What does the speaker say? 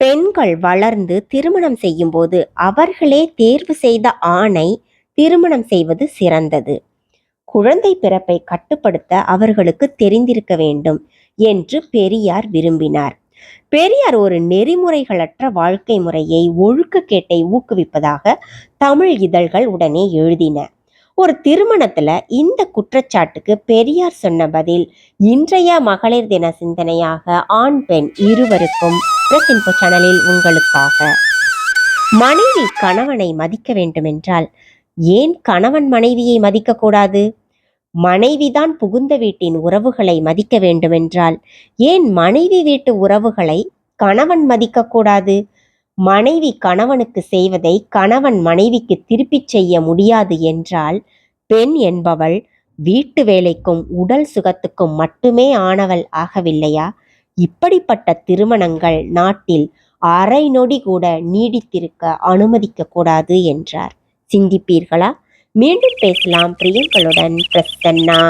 பெண்கள் வளர்ந்து திருமணம் செய்யும்போது அவர்களே தேர்வு செய்த ஆணை திருமணம் செய்வது சிறந்தது. குழந்தை பிறப்பை கட்டுப்படுத்த அவர்களுக்கு தெரிந்திருக்க வேண்டும் என்று பெரியார் விரும்பினார். பெரியார் ஒரு நெறிமுறைகளற்ற வாழ்க்கை முறையை ஒழுக்கக்கேட்டை ஊக்குவிப்பதாக தமிழ் இதழ்கள் உடனே எழுதின. ஒரு திருமணத்துல இந்த குற்றச்சாட்டுக்கு பெரியார் சொன்ன பதில் இன்றைய மகளிர் தின சிந்தனையாக ஆண் பெண் இருவருக்கும் எக்ஸ்பிரஸ் இன்போ சேனலில் உங்களுக்காக. மனைவி கணவனை மதிக்க வேண்டுமென்றால் ஏன் கணவன் மனைவியை மதிக்கக்கூடாது? மனைவிதான் புகுந்த வீட்டின் உறவுகளை மதிக்க வேண்டுமென்றால் ஏன் மனைவி வீட்டு உறவுகளை கணவன் மதிக்கக்கூடாது? மனைவி கணவனுக்கு செய்வதை கணவன் மனைவிக்கு திருப்பிச் செய்ய முடியாது என்றால் பெண் என்பவள் வீட்டு வேலைக்கும் உடல் சுகத்துக்கும் மட்டுமே ஆனவள் ஆகவில்லையா? இப்படிப்பட்ட திருமணங்கள் நாட்டில் அரை நொடி கூட நீடித்திருக்க அனுமதிக்க கூடாது என்றார். சிந்திப்பீர்களா? மீண்டும் பேசலாம். பிரியங்களுடன் பிரசன்னா.